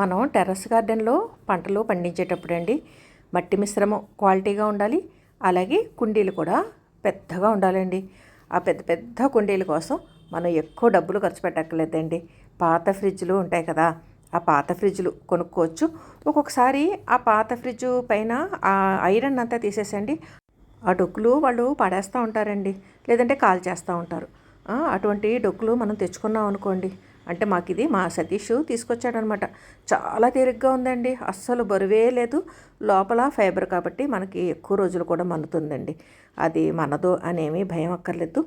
మనం టెర్రస్ గార్డెన్లో పంటలు పండించేటప్పుడు అండి మట్టి మిశ్రమం క్వాలిటీగా ఉండాలి. అలాగే కుండీలు కూడా పెద్దగా ఉండాలండి. ఆ పెద్ద పెద్ద కుండీల కోసం మనం ఎక్కువ డబ్బులు ఖర్చు పెట్టక్కర్లేదండి. పాత ఫ్రిడ్జ్లు ఉంటాయి కదా ఆ పాత ఫ్రిడ్జ్లు కొనుక్కోవచ్చు. ఒక్కొక్కసారి ఆ పాత ఫ్రిడ్జ్ పైన ఆ ఐరన్ అంతా తీసేసండి ఆ డొక్కులు వాళ్ళు పడేస్తూ ఉంటారండి. లేదంటే కాల్ చేస్తూ ఉంటారు అటువంటి డొక్కులు మనం తెచ్చుకున్నాం అనుకోండి అంటే మాకు ఇది మా సతీష్ తీసుకొచ్చాడనమాట. చాలా తేలిగ్గా ఉందండి. అస్సలు బరువే లేదు. లోపల ఫైబర్ కాబట్టి మనకి ఎక్కువ రోజులు కూడా మన్నుతుందండి అది మనదో అనేమి భయం అక్కర్లేదు.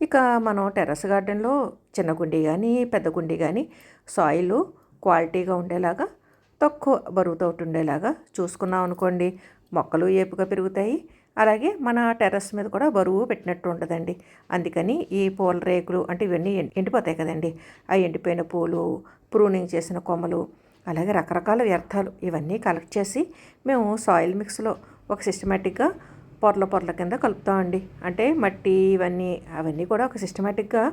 ఇక మనం టెర్రస్ గార్డెన్లో చిన్న గుండి కానీ పెద్ద గుండి కానీ సాయిల్ క్వాలిటీగా ఉండేలాగా తక్కువ బరువుతో ఉండేలాగా చూసుకున్నాం అనుకోండి మొక్కలు ఏపుగా పెరుగుతాయి. అలాగే మన టెర్రస్ మీద కూడా బరువు పెట్టినట్టు ఉండదండి అందుకని ఈ పూల రేకులు అంటే ఇవన్నీ ఎండిపోతాయి కదండి. ఆ ఎండిపోయిన పూలు ప్రూనింగ్ చేసిన కొమ్మలు అలాగే రకరకాల వ్యర్థాలు ఇవన్నీ కలెక్ట్ చేసి మేము సాయిల్ మిక్స్లో ఒక సిస్టమేటిక్గా పొరల పొరల కింద కలుపుతామండి. అంటే మట్టి ఇవన్నీ అవన్నీ కూడా ఒక సిస్టమేటిక్గా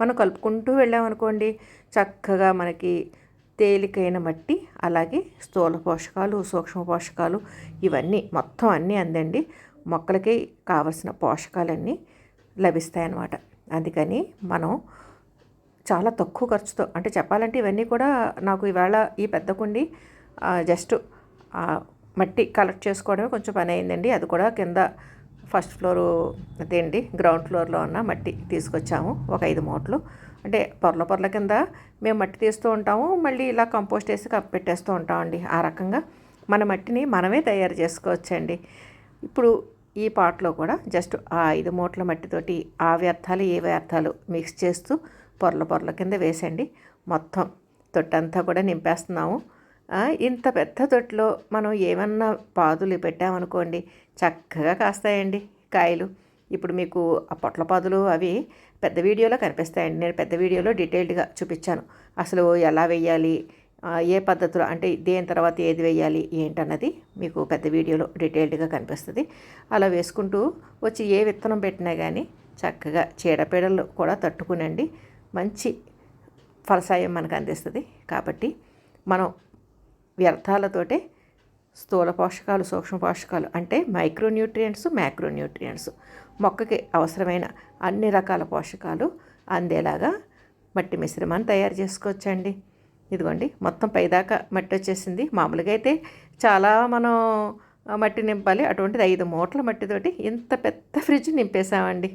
మనం కలుపుకుంటూ వెళ్ళామనుకోండి చక్కగా మనకి తేలికైన మట్టి అలాగే స్థూల పోషకాలు సూక్ష్మ పోషకాలు ఇవన్నీ మొత్తం అన్నీ అందండి. మొక్కలకి కావలసిన పోషకాలన్నీ లభిస్తాయన్నమాట. అందుకని మనం చాలా తక్కువ ఖర్చుతో అంటే చెప్పాలంటే ఇవన్నీ కూడా నాకు ఈవేళ ఈ పెద్ద కుండి జస్ట్ మట్టి కలెక్ట్ చేసుకోవడమే కొంచెం పని అయిందండి. అది కూడా కింద ఫస్ట్ ఫ్లోరు అదేంటి? గ్రౌండ్ ఫ్లోర్లో ఉన్న మట్టి తీసుకొచ్చాము ఒక ఐదు మూటలు. అంటే పొరల పొరల కింద మేము మట్టి తీస్తూ ఉంటాము మళ్ళీ ఇలా కంపోస్ట్ వేసి పెట్టేస్తూ ఉంటామండి ఆ రకంగా. మన మట్టిని మనమే తయారు చేసుకోవచ్చండి. ఇప్పుడు ఈ పాట్లో కూడా జస్ట్ ఆ ఐదు మూటల మట్టితోటి ఆ వ్యర్థాలు ఏ వ్యర్థాలు మిక్స్ చేస్తూ పొరల పొరల కింద వేసండి. మొత్తం తొట్టంతా కూడా నింపేస్తున్నాము. ఇంత పెద్ద తొట్టులో మనం ఏమన్నా పాదులు పెట్టామనుకోండి చక్కగా కాస్తాయండి కాయలు. ఇప్పుడు మీకు ఆ పొట్ల పాదులు అవి పెద్ద వీడియోలో కనిపిస్తాయండి. నేను పెద్ద వీడియోలో డీటెయిల్డ్గా చూపించాను. అసలు ఎలా వెయ్యాలి ఏ పద్ధతిలో అంటే దేని తర్వాత ఏది వేయాలి ఏంటన్నది మీకు పెద్ద వీడియోలో డీటెయిల్డ్గా కనిపిస్తుంది. అలా వేసుకుంటూ వచ్చి ఏ విత్తనం పెట్టినా కానీ చక్కగా చీడపీడలు కూడా తట్టుకునండి. మంచి ఫలసాయం మనకు అందిస్తుంది. కాబట్టి మనం వ్యర్థాలతోటే స్థూల పోషకాలు సూక్ష్మ పోషకాలు అంటే మైక్రోన్యూట్రియంట్స్ మ్యాక్రోన్యూట్రియంట్స్. మొక్కకి అవసరమైన అన్ని రకాల పోషకాలు అందేలాగా మట్టి మిశ్రమాన్ని తయారు చేసుకోవచ్చండి. ఇదిగోండి మొత్తం పైదాకా మట్టి వచ్చేసింది. మామూలుగా అయితే చాలా మనం మట్టి నింపాలి. అటువంటిది ఐదు మూటల మట్టితోటి ఇంత పెద్ద ఫ్రిడ్జ్ నింపేసామండి